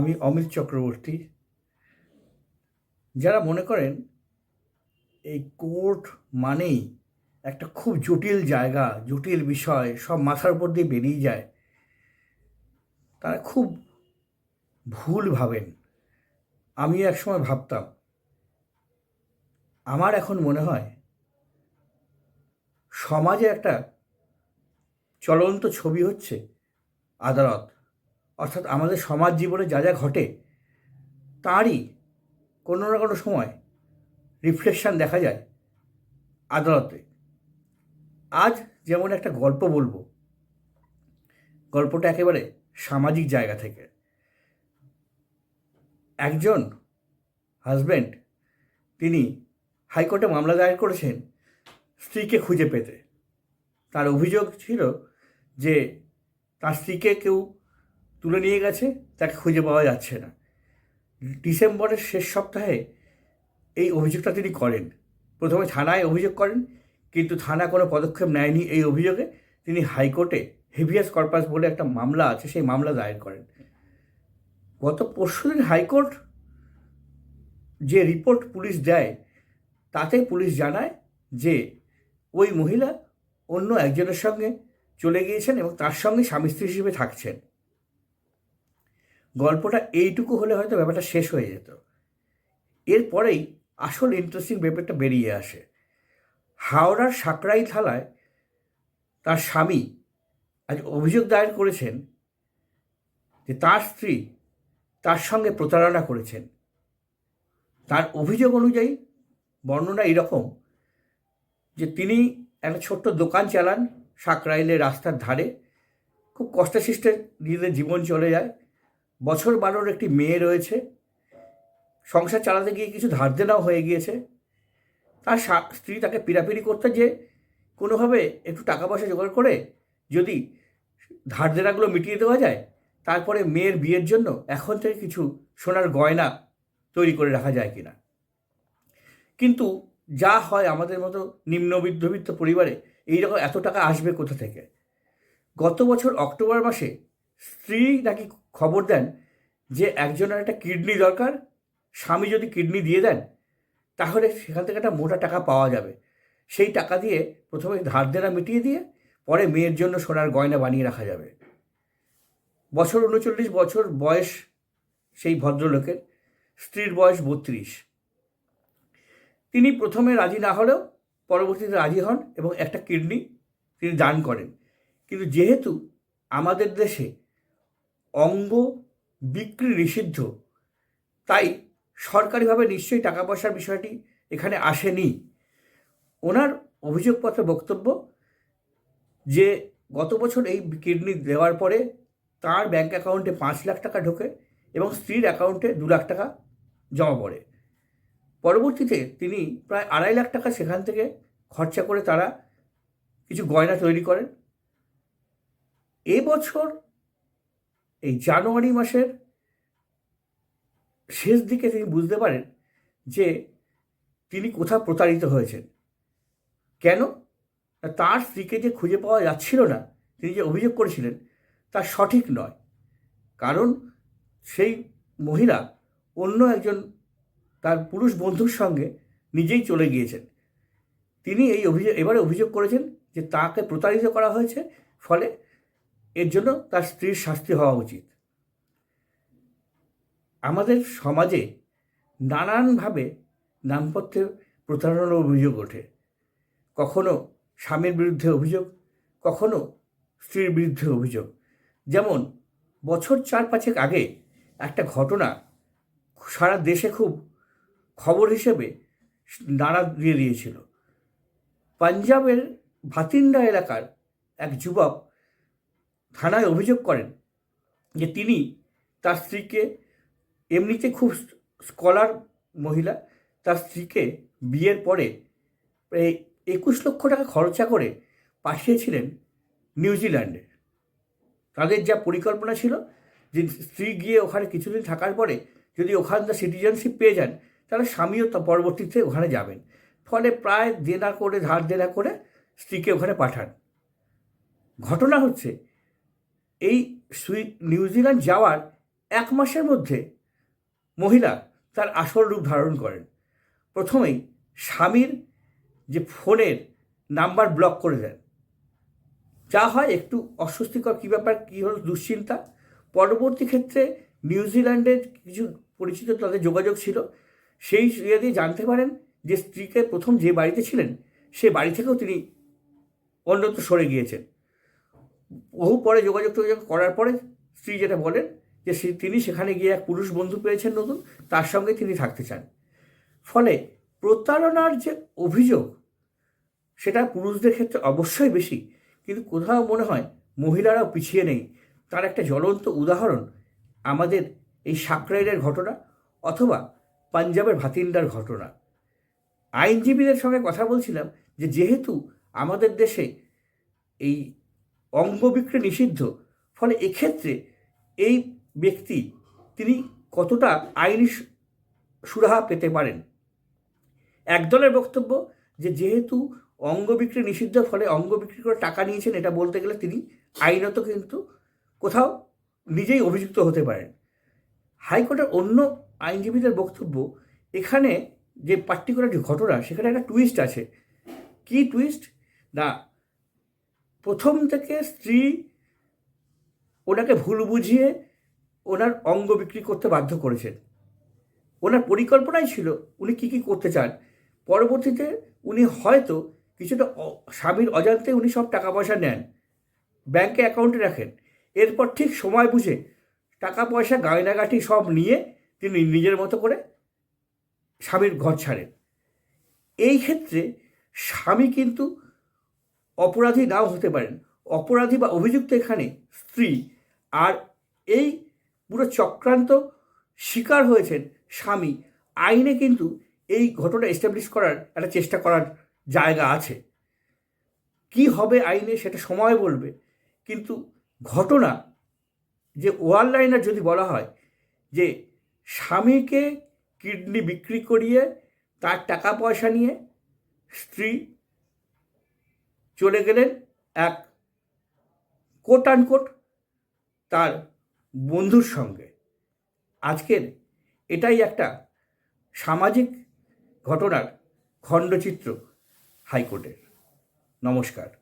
আমি অমিত চক্রবর্তী। যারা মনে করেন এই কোর্ট মানেই একটা খুব জটিল জায়গা, জটিল বিষয়, সব মাথার উপর দিয়ে বেরিয়ে যায়, তারা খুব ভুল ভাবেন। আমি একসময় ভাবতাম, আমার এখন মনে হয় সমাজে একটা চলন্ত ছবি হচ্ছে আদালত। অর্থাৎ আমাদের সমাজ জীবনে যা যা ঘটে, তারই কোনো না কোনো সময় রিফ্লেকশন দেখা যায় আদালতে। আজ যেমন একটা গল্প বলব, গল্পটা একেবারে সামাজিক জায়গা থেকে। একজন হাজব্যান্ড তিনি হাইকোর্টে মামলা দায়ের করেছেন স্ত্রীকে খুঁজে পেতে। তার অভিযোগ ছিল যে তার স্ত্রীকে কেউ তুলে নিয়ে গেছে, তাকে খুঁজে পাওয়া যাচ্ছে না। ডিসেম্বরের শেষ সপ্তাহে এই অভিযোগটা তিনি করেন। প্রথমে থানায় অভিযোগ করেন, কিন্তু থানা কোনো পদক্ষেপ নেয়নি এই অভিযোগে। তিনি হাইকোর্টে হেভিয়াস কর্পাস বলে একটা মামলা আছে, সেই মামলা দায়ের করেন। গত পরশুদিন হাইকোর্ট যে রিপোর্ট পুলিশ দেয়, তাতে পুলিশ জানায় যে ওই মহিলা অন্য একজনের সঙ্গে চলে গিয়েছেন এবং তার সঙ্গে স্বামী স্ত্রী হিসেবে থাকছেন। গল্পটা এইটুকু হলে হয়তো ব্যাপারটা শেষ হয়ে যেত। এরপরেই আসল ইন্টারেস্টিং ব্যাপারটা বেরিয়ে আসে। হাওড়ার সাকরাই থালায় তার স্বামী আজ অভিযোগ দায়ের করেছেন যে তার স্ত্রী তার সঙ্গে প্রতারণা করেছেন। তার অভিযোগ অনুযায়ী বর্ণনা এরকম যে তিনি একটা ছোট্ট দোকান চালান সাকরাইলের রাস্তার ধারে। খুব কষ্টসিষ্টে নিজেদের জীবন চলে যায়। বছর বারোর একটি মেয়ে রয়েছে। সংসার চালাতে গিয়ে কিছু ধার দেনাও হয়ে গিয়েছে। তার স্ত্রী তাকে পিড়াপিড়ি করতে যে কোনোভাবে একটু টাকা পয়সা জোগাড় করে যদি ধার দেনাগুলো মিটিয়ে দেওয়া যায়, তারপরে মেয়ের বিয়ের জন্য এখন থেকে কিছু সোনার গয়না তৈরি করে রাখা যায় কিনা। কিন্তু যা হয় আমাদের মতো নিম্ন মধ্যবিত্ত পরিবারে, এইরকম এত টাকা আসবে কোথা থেকে? গত বছর অক্টোবর মাসে স্ত্রী নাকি খবর দেন যে একজনের একটা কিডনি দরকার, স্বামী যদি কিডনি দিয়ে দেন, তাহলে সেখান থেকে একটা মোটা টাকা পাওয়া যাবে। সেই টাকা দিয়ে প্রথমে ধার দেনা মিটিয়ে দিয়ে পরে মেয়ের জন্য সোনার গয়না বানিয়ে রাখা যাবে। বছর উনচল্লিশ বছর বয়স সেই ভদ্রলোকের, স্ত্রীর বয়স বত্রিশ। তিনি প্রথমে রাজি না হলেও পরবর্তীতে রাজি হন এবং একটা কিডনি তিনি দান করেন। কিন্তু যেহেতু আমাদের দেশে অঙ্গ বিক্রি নিষিদ্ধ। তাই সরকারিভাবে নিশ্চয়ই টাকা পয়সার বিষয়টি এখানে আসেনি। ওনার অভিযোগপত্রে বক্তব্য যে গত বছর এই কিডনি দেওয়ার পরে তার ব্যাঙ্ক অ্যাকাউন্টে পাঁচ লাখ টাকা ঢোকে এবং স্ত্রীর অ্যাকাউন্টে দু লাখ টাকা জমা পড়ে। পরবর্তীতে তিনি প্রায় আড়াই লাখ টাকা সেখান থেকে খরচা করে তারা কিছু গয়না তৈরি করেন। এবছর এই জানুয়ারি মাসের শেষ দিকে তিনি বুঝতে পারেন যে তিনি কোথাও প্রতারিত হয়েছেন। কেন? তার স্ত্রীকে যে খুঁজে পাওয়া যাচ্ছিল না, তিনি যে অভিযোগ করেছিলেন, তা সঠিক নয়। কারণ সেই মহিলা অন্য একজন তার পুরুষ বন্ধুর সঙ্গে নিজেই চলে গিয়েছেন। তিনি এই অভিযোগ, এবারে অভিযোগ করেছেন যে তাকে প্রতারিত করা হয়েছে, ফলে এর জন্য তার স্ত্রীর শাস্তি হওয়া উচিত। আমাদের সমাজে নানানভাবে দাম্পত্যের প্রতারণার অভিযোগ ওঠে। কখনো স্বামীর বিরুদ্ধে অভিযোগ, কখনো স্ত্রীর বিরুদ্ধে অভিযোগ। যেমন, বছর চার পাঁচেক আগে একটা ঘটনা সারা দেশে খুব খবর হিসেবে নাড়া দিয়ে দিয়েছিল। পাঞ্জাবের ভাতিন্ডা এলাকার এক যুবক থানায় অভিযোগ করেন যে তিনি তার স্ত্রীকে এমনিতে খুব স্কলার মহিলা, তার স্ত্রীকে বিয়ের পরে প্রায় একুশ লক্ষ টাকা খরচা করে পাঠিয়েছিলেন নিউজিল্যান্ডে তাদের যা পরিকল্পনা ছিল যে স্ত্রী গিয়ে ওখানে কিছুদিন থাকার পরে যদি ওখানকার সিটিজেনশিপ পেয়ে যান, তাহলে স্বামীও তা পরবর্তীতে ওখানে যাবেন। ফলে প্রায় দেনা করে, ধার দেনা করে স্ত্রীকে ওখানে পাঠান। ঘটনা হচ্ছে এই সুই নিউজিল্যান্ড যাওয়ার এক মাসের মধ্যে মহিলা তার আসল রূপ ধারণ করেন। প্রথমেই স্বামীর যে ফোনের নাম্বার ব্লক করে দেন। যা হয় একটু অস্বস্তিকর কী ব্যাপার, কী হল দুশ্চিন্তা। পরবর্তী ক্ষেত্রে নিউজিল্যান্ডের কিছু পরিচিত তাদের যোগাযোগ ছিল। সেই ইয়ে দিয়ে জানতে পারেন যে স্ত্রীকে প্রথম যে বাড়িতে ছিলেন, সে বাড়ি থেকেও তিনি অন্যত্র সরে গিয়েছেন। বহু পরে যোগাযোগ টোগাযোগ করার পরে স্ত্রী যেটা বলেন যে তিনি সেখানে গিয়ে এক পুরুষ বন্ধু পেয়েছেন নতুন, তার সঙ্গে তিনি থাকতে চান। ফলে প্রতারণার যে অভিযোগ, সেটা পুরুষদের ক্ষেত্রে অবশ্যই বেশি। কিন্তু কোথাও মনে হয় মহিলারাও পিছিয়ে নেই। তার একটা জ্বলন্ত উদাহরণ, আমাদের এই সাকরাইলের ঘটনা অথবা পাঞ্জাবের ভাতিন্ডার ঘটনা। আইনজীবীদের সঙ্গে কথা বলছিলাম যে যেহেতু আমাদের দেশে এই অঙ্গ বিক্রি নিষিদ্ধ। ফলে এক্ষেত্রে এই ব্যক্তি, তিনি কতটা আইনি সুরাহা পেতে পারেন? একদলের বক্তব্য যে, যেহেতু অঙ্গ বিক্রি নিষিদ্ধ, ফলে অঙ্গ বিক্রি করে টাকা নিয়েছেন, এটা বলতে গেলে তিনি আইনত কিন্তু কোথাও নিজেই অভিযুক্ত হতে পারেন। হাইকোর্টের অন্য আইনজীবীদের বক্তব্য, এখানে যে পার্টিকুলার যে ঘটনা, সেখানে একটা টুইস্ট আছে। কি টুইস্ট না প্রথম থেকে স্ত্রী ওনাকে ভুল বুঝিয়ে ওনার অঙ্গ বিক্রি করতে বাধ্য করেছেন। ওনার পরিকল্পনাই ছিল উনি কী কী করতে চান। পরবর্তীতে উনি হয়তো কিছুটা স্বামীর অজান্তে উনি সব টাকা পয়সা নেন, ব্যাংকে অ্যাকাউন্টে রাখেন। এরপর ঠিক সময় বুঝে টাকা পয়সা গয়নাগাটি সব নিয়ে তিনি নিজের মতো করে স্বামীর ঘর ছাড়েন। এই ক্ষেত্রে স্বামী কিন্তু অপরাধী নাও হতে পারেন। অপরাধী বা অভিযুক্ত এখানে স্ত্রী। আর এই পুরো চক্রান্ত শিকার হয়েছেন স্বামী। আইনে কিন্তু এই ঘটনা এস্টাবলিশ করার একটা চেষ্টা করার জায়গা আছে। কি হবে আইনে সেটা সময় বলবে। কিন্তু ঘটনা যে ওয়াল লাইনার যদি বলা হয়, যে স্বামীকে কিডনি বিক্রি করিয়ে তার টাকা পয়সা নিয়ে স্ত্রী চলে গেলেন এক কোট আনকোট তার বন্ধুর সঙ্গে। আজকের এটাই একটা সামাজিক ঘটনার খণ্ডচিত্র হাইকোর্টের। নমস্কার।